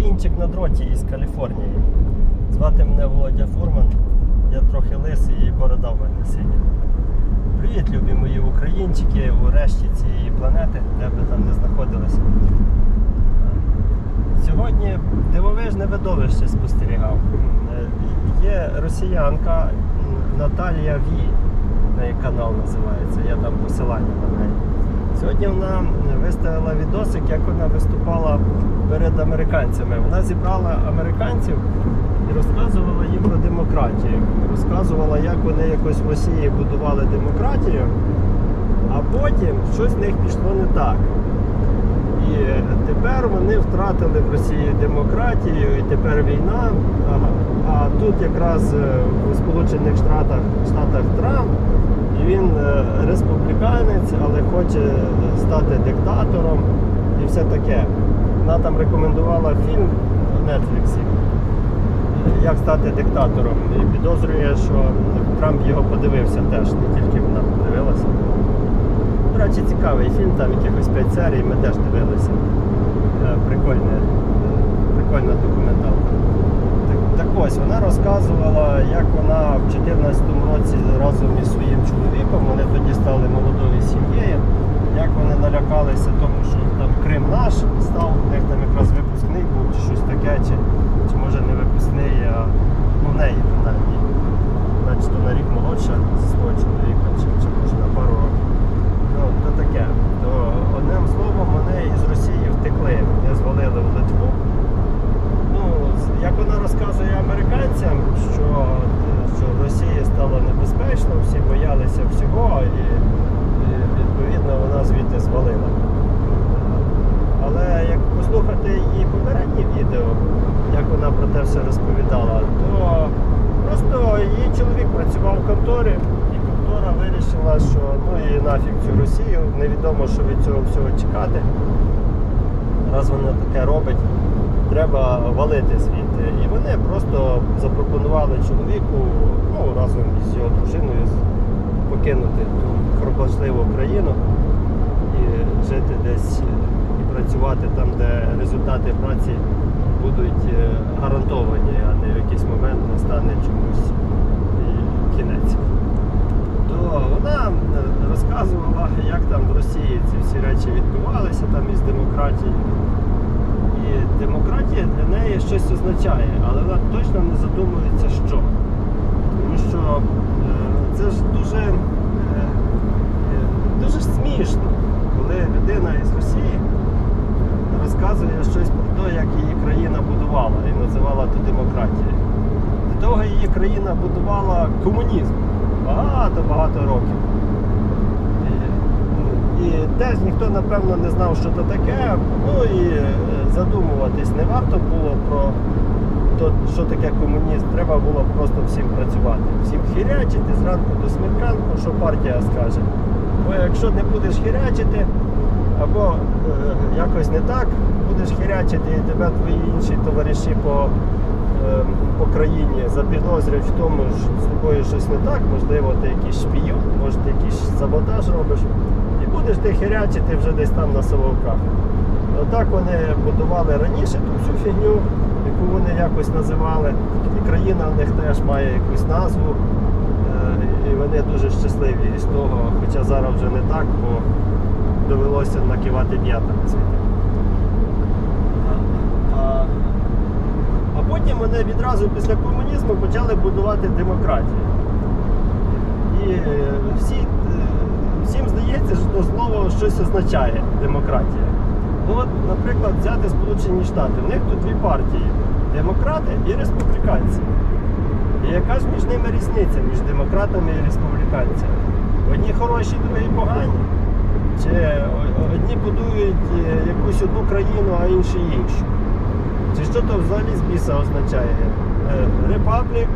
українчик на дроті із Каліфорнії. Звати мене Володя Фурман. Я трохи лисий і борода в мене синя. Привіт, любі мої українчики у решті цієї планети, де б там не знаходилися. Сьогодні дивовижне видовище спостерігав. Є росіянка Наталія Ві, на її канал називається, я там посилання на неї. Сьогодні вона виставила відосик, як вона виступала перед американцями. Вона зібрала американців і розказувала їм про демократію. Розказувала, як вони якось в Росії будували демократію, а потім щось в них пішло не так. І тепер вони втратили в Росії демократію, і тепер війна. А, тут якраз е, в Сполучених Штатах, Штатах Трамп, він е, республіканець, але хоче стати диктатором і все таке. Вона там рекомендувала фільм на Нетфліксі як стати диктатором. І підозрює, що Трамп його подивився теж, не тільки вона подивилася. До речі, цікавий фільм, там якихось 5 серій, ми теж дивилися. Е, Прикольне, е, прикольна документалка. Так, ось вона розказувала, як вона в 2014 році разом із своїм чоловіком, вони тоді стали молодою сім'єю, як вони налякалися тому, що там Крим наш став, у них там якраз випускний був чи щось таке, чи, чи може не випускний, а ну в неї принаймні. Значить, вона рік молодша свого чоловіка, чи, чи може на пару років. Ну, то таке. То одним словом, вони із Росії втекли, вони звалили в Литву. Ну, з- як вона розказує американцям, що, що в Росії стало небезпечно, всі боялися всього, і, і відповідно вона звідти звалила. Але як послухати її попереднє відео, як вона про те все розповідала, то просто її чоловік працював в конторі, і контора вирішила, що ну і нафіг цю Росію, невідомо, що від цього всього чекати. Раз вона таке робить, треба валити звідти. І вони просто запропонували чоловіку ну, разом із його дружиною покинути ту хробочливу країну і жити десь працювати там, де результати праці будуть е, гарантовані, а не в якийсь момент настане чомусь кінець. То вона е, розказувала, як там в Росії ці всі речі відбувалися там із демократією. І демократія для неї щось означає, але вона точно не задумується, що. Тому що е, це ж дуже, дуже смішно, коли людина із Росії розказує щось про те, як її країна будувала і називала то демократією. До того її країна будувала комунізм багато-багато років. І, і теж ніхто, напевно, не знав, що це таке. Ну і е, задумуватись не варто було про то, що таке комунізм. Треба було просто всім працювати. Всім хірячити зранку до смерканку, що партія скаже. Бо якщо не будеш хірячити, або е, якось не так, будеш хірячити і тебе твої інші товариші по, е, по країні запідозрюють в тому, що з тобою щось не так, можливо, ти якийсь шпійон, може ти якийсь саботаж робиш, і будеш ти хірячити вже десь там на Соловках. Отак вони будували раніше ту всю фігню, яку вони якось називали. І країна в них теж має якусь назву. Е, І вони дуже щасливі із того, хоча зараз вже не так, бо довелося накивати п'ятами звідти. А, потім вони відразу після комунізму почали будувати демократію. І е, всі, е, всім здається, що то слово щось означає демократія. Ну от, наприклад, взяти Сполучені Штати. В них тут дві партії демократи і республіканці. І яка ж між ними різниця між демократами і республіканцями? Одні хороші, другі погані. Чи одні будують е, якусь одну країну, а інші іншу? Чи що то взагалі з біса означає? Е, Репаблік,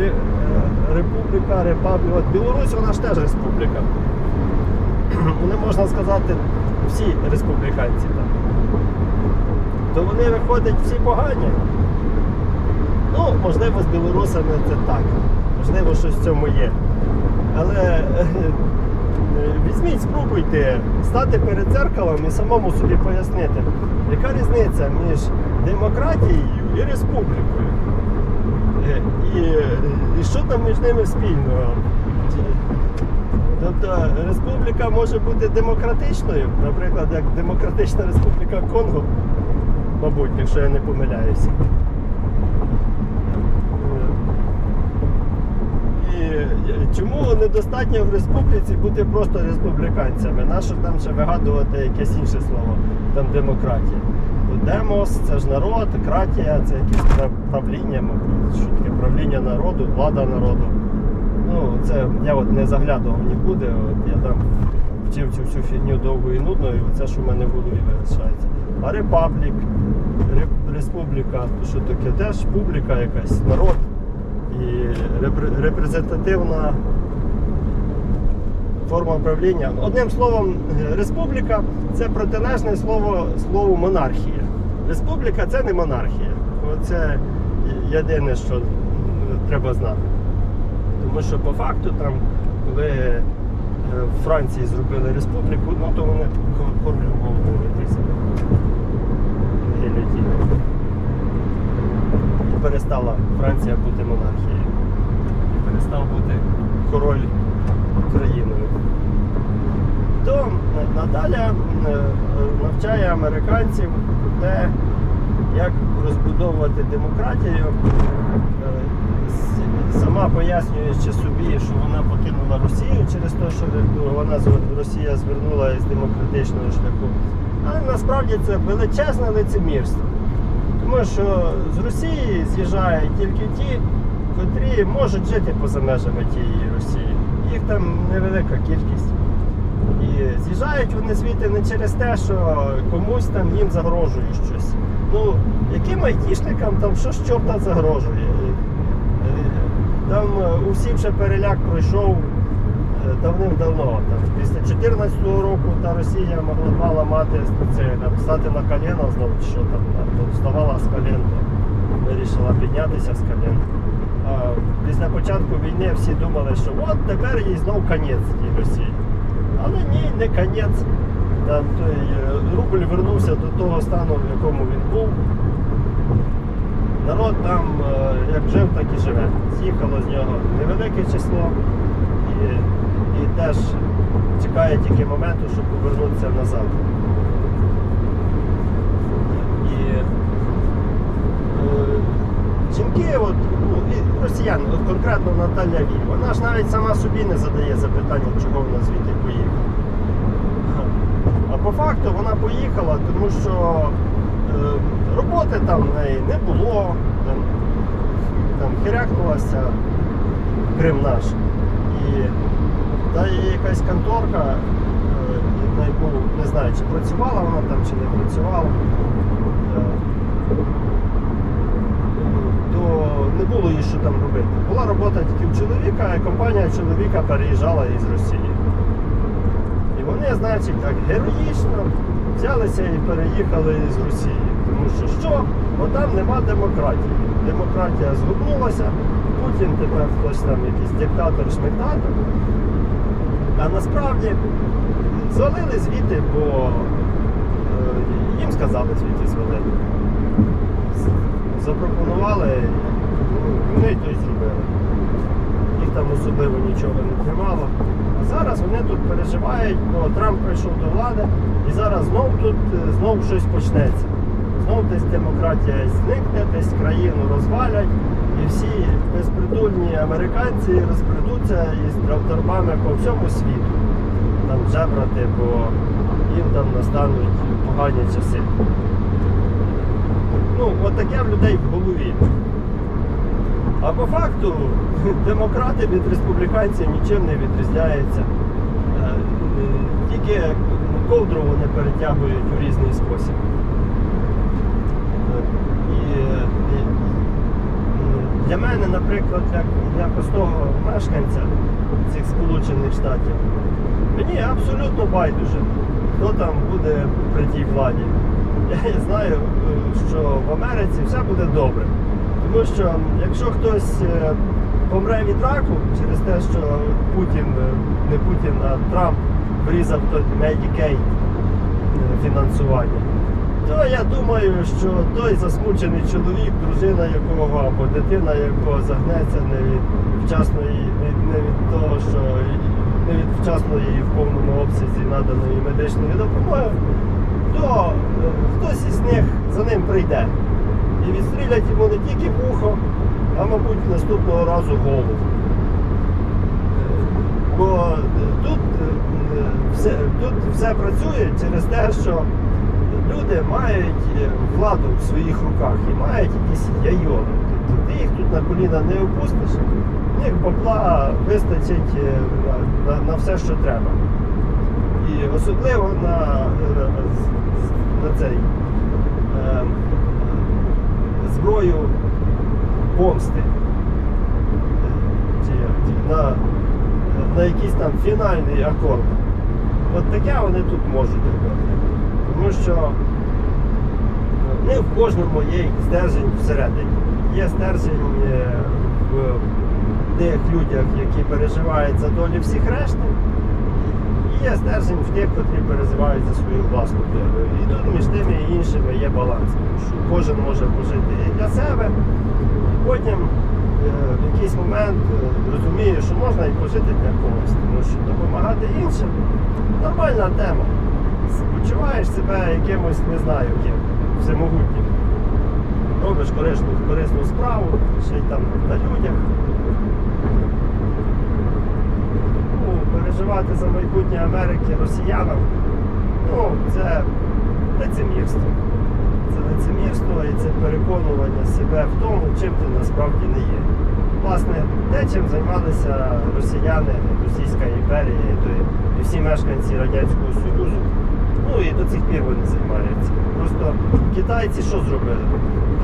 ре- е, Републіка, Репаблік. Білорусь вона ж теж республіка. Вони можна сказати, всі республіканці там. То вони виходять всі погані. Ну, можливо, з білорусами це так. Можливо, щось в цьому є. Але е, візьміть, спробуйте стати перед дзеркалом і самому собі пояснити, яка різниця між демократією і республікою. Е, І, і що там між ними спільного? Тобто республіка може бути демократичною, наприклад, як Демократична Республіка Конго, мабуть, якщо я не помиляюся. І е, чому недостатньо в республіці бути просто республіканцями? Нащо там ще вигадувати якесь інше слово, там демократія? Бо демос це ж народ, кратія це якесь правління, мабуть, що таке правління народу, влада народу. Ну, це я от не заглядував нікуди. От я там вчив цю всю фігню довго і нудно, і це, що в мене в голові вирішається. А репаблік, реп- республіка, то що таке теж публіка якась, народ і репре- репрезентативна форма правління. Одним словом, е, республіка це протилежне слово слову монархія. Республіка це не монархія. Це єдине, що треба знати. Тому що по факту там, коли е, в Франції зробили республіку, ну то вони ко- королю голову. Гильотіною. І перестала Франція бути монархією. І перестав бути король країною. То е, Наталя е, навчає американців те, як розбудовувати демократію, Е, сама пояснюючи собі, що вона покинула Росію через те, що вона з- Росія звернула із демократичного шляху. Але насправді це величезне лицемірство. Тому що з Росії з'їжджають тільки ті, котрі можуть жити поза межами тієї Росії. Їх там невелика кількість. І з'їжджають вони звідти не через те, що комусь там їм загрожує щось. Ну, яким айтішникам там що з чорта загрожує? Е, Там е, усім ще переляк пройшов е, давним-давно. Після 2014 року та Росія могла мала мати це, стати на коліна знову, що там, там вставала з колін, вирішила піднятися з колін. А після початку війни всі думали, що от тепер їй знов конець тій Росії. Але ні, не конець. Там е, рубль вернувся до того стану, в якому він був. Народ там е, як жив, так і живе. З'їхало з нього невелике число і, і теж чекає тільки моменту, щоб повернутися назад. І е, жінки, от, ну, і росіяни, от конкретно Наталя Віль, вона ж навіть сама собі не задає запитання, чого вона звідти поїхала. А по факту вона поїхала, тому що е, роботи там в неї не було, там, там херякнулася Крим наш. І та є якась конторка, е, на яку не знаю, чи працювала вона там, чи не працювала. е, не було їй що там робити. Була робота тільки в чоловіка, і компанія чоловіка переїжджала із Росії. І вони, значить, так героїчно взялися і переїхали з Росії. Тому що що? Бо там нема демократії. Демократія згубнулася, Путін тепер хтось там якийсь диктатор, шмиктатор. А насправді звалили звідти, бо е, їм сказали звідти звалити. Запропонували, ну, вони то й зробили їх там особливо нічого не тримало. А зараз вони тут переживають, бо Трамп прийшов до влади, і зараз знов тут е, знов щось почнеться. Знов десь демократія зникне, десь країну розвалять, і всі безпритульні американці розбредуться із торбами по всьому світу. Там жебрати, бо їм там настануть погані часи. Ну, от таке в людей в голові. А по факту демократи від республіканців нічим не відрізняються. Е, е, Тільки ковдру вони перетягують у різний спосіб. Е, І, е, е, для мене, наприклад, як для простого мешканця цих Сполучених Штатів, мені абсолютно байдуже, хто там буде при тій владі. Я знаю, е, що в Америці все буде добре. Тому що якщо хтось е, помре від раку через те, що Путін, е, не Путін, а Трамп врізав Medicaid е, фінансування, то я думаю, що той засмучений чоловік, дружина якого або дитина якого загнеться не від вчасної, не- від того, що не від вчасної і в повному обсязі наданої медичної допомоги, то хтось із них за ним прийде. І відстрілять йому не тільки вухо, а мабуть наступного разу голову. Бо е, тут, е, все, тут все працює через те, що люди мають е, владу в своїх руках і мають якісь яйони. Тобто ти їх тут на коліна не опустиш, в них бабла вистачить на, на, на все, що треба. І особливо на, на цей зброю помсти. На, на якийсь там фінальний акорд. От таке вони тут можуть робити. Тому що не в кожному є стержень всередині. Є стержень е, в тих людях, які переживають за долі всіх решти. Є стержень в тих, котрі переживають за свою власну долю. І тут між тими і іншими є баланс, тому що кожен може пожити і для себе, і потім е, в якийсь момент е, розуміє, що можна і пожити для когось, тому що допомагати іншим нормальна тема. Почуваєш себе якимось, не знаю, ким, всемогутнім. Робиш корисну, корисну справу, ще й там на людях. Переживати за майбутнє Америки росіянам, ну, це лицемірство. Це лицемірство і це переконування себе в тому, чим ти насправді не є. Власне, те, чим займалися росіяни, Російська імперія і всі мешканці Радянського Союзу, ну і до цих пір вони займаються. Просто китайці що зробили?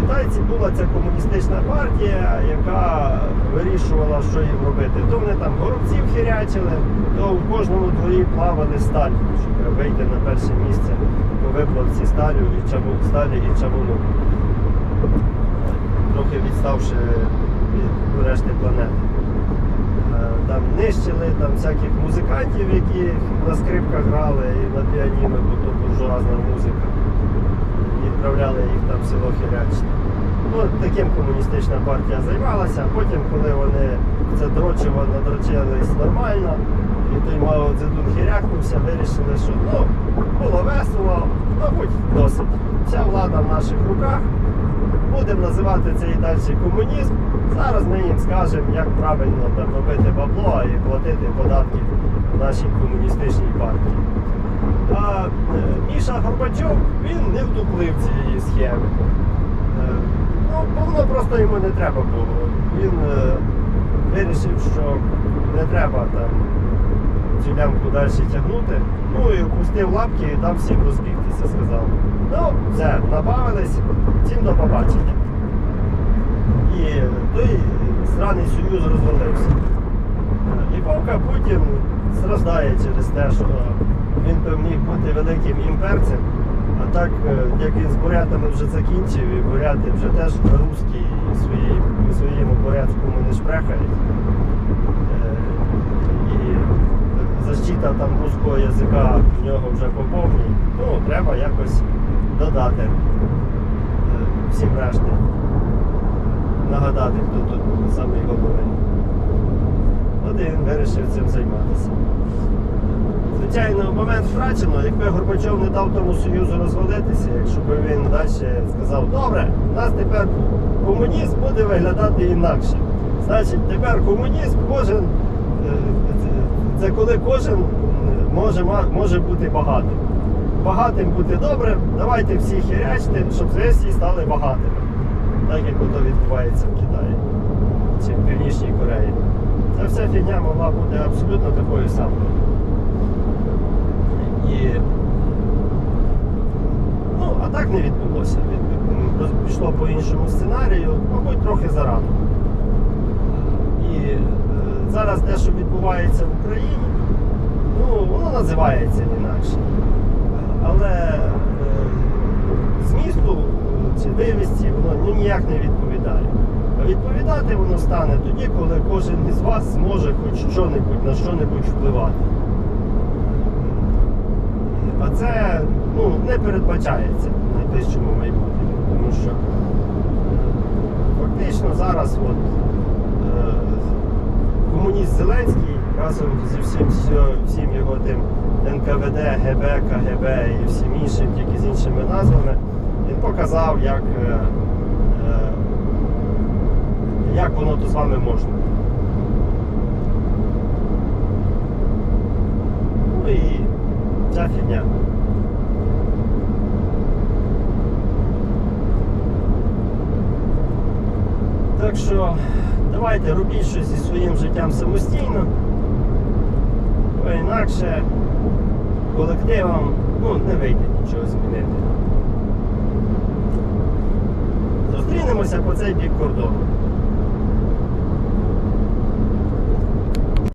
Китайці була ця комуністична партія, яка вирішувала, що їм робити. То вони там горобців хірячили, то в кожному дворі плавали сталь, щоб вийти на перше місце по виплавці сталю і чаву, сталі і чавуну. Трохи відставши від решти планети. Там нищили там всяких музикантів, які на скрипках грали і на піаніно, бо то буржуазна музика. Відправляли їх там в село Хірячне. Ну, таким комуністична партія займалася, а потім, коли вони це дрочиво надрочились нормально, і той Мао Цзедун хірякнувся, вирішили, що ну, було весело, мабуть, досить. Вся влада в наших руках. Будемо називати це і далі комунізм. Зараз ми їм скажемо, як правильно там робити бабло і платити податки нашій комуністичній партії. А е, Міша Горбачов він не втуплив цієї схеми. Е, Ну, воно просто йому не треба було. Він е, вирішив, що не треба там цю лямку далі тягнути. Ну і опустив лапки і дав всім розбігтися, сказав. Ну, все, набавились, всім до побачення. І той сраний союз розвалився. І Вовка Путін страждає через те, що він би міг бути великим імперцем, а так, е, як він з бурятами вже закінчив, і буряти вже теж русські і своєму порядку не шпрехають. Е, І защита там руського язика в нього вже поповній. Ну, треба якось додати е, всім решті. Нагадати, хто тут головний. От і він вирішив цим займатися. Звичайно, момент втрачено, якби Горбачов не дав тому Союзу розвалитися, якщо б він далі сказав, добре, у нас тепер комунізм буде виглядати інакше. Значить, тепер комунізм кожен, е, це- це коли кожен е, може, може бути багатим. Багатим бути добре, давайте всі хірячте, щоб всі стали багатими. Так як ото відбувається в Китаї чи в Північній Кореї. Ця вся фігня могла бути абсолютно такою самою. І ну, а так не відбулося. Пішло по іншому сценарію, мабуть, трохи зарано. І е, зараз те, що відбувається в Україні, ну, воно називається інакше. Але е, змісту чи дивісті воно ну, ніяк не відповідає. А відповідати воно стане тоді, коли кожен із вас зможе хоч що-небудь на що-небудь впливати. А це ну, не передбачається в найближчому майбутньому, тому що е, фактично зараз от, е, комуніст Зеленський разом зі всім, всім його тим НКВД, ГБ, КГБ і всім іншим, тільки з іншими назвами, він показав, як, е, е, як воно то з вами можна. Ну і ця фігня. Так що давайте робіть щось зі своїм життям самостійно, бо інакше колективам ну, не вийде нічого змінити. Зустрінемося по цей бік кордону.